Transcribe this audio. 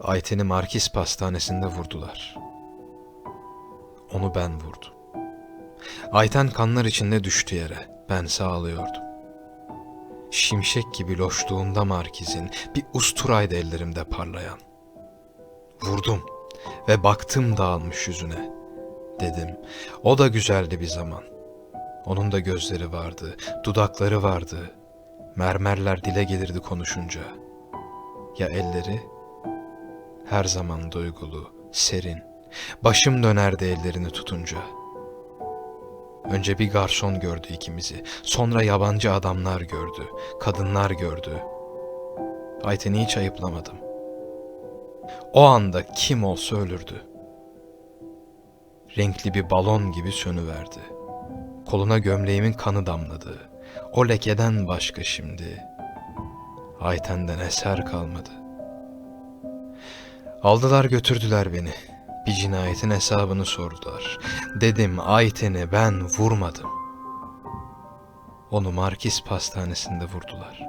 Ayten'i Markis Pastanesi'nde vurdular. Onu ben vurdum. Ayten kanlar içinde düştü yere. Ben sağlıyordum. Şimşek gibi loşluğunda Markiz'in bir usturaydı ellerimde parlayan. Vurdum ve baktım dağılmış yüzüne. Dedim, o da güzeldi bir zaman. Onun da gözleri vardı, dudakları vardı. Mermerler dile gelirdi konuşunca. Ya elleri? Her zaman duygulu, serin. Başım dönerdi ellerini tutunca. Önce bir garson gördü ikimizi. Sonra yabancı adamlar gördü. Kadınlar gördü. Ayten'i hiç ayıplamadım. O anda kim olsa ölürdü. Renkli bir balon gibi sönüverdi. Koluna gömleğimin kanı damladı. O lekeden başka şimdi. Ayten'den eser kalmadı. Aldılar götürdüler beni. Bir cinayetin hesabını sordular. Dedim Ayten'i ben vurmadım. Onu Markis Pastanesi'nde vurdular.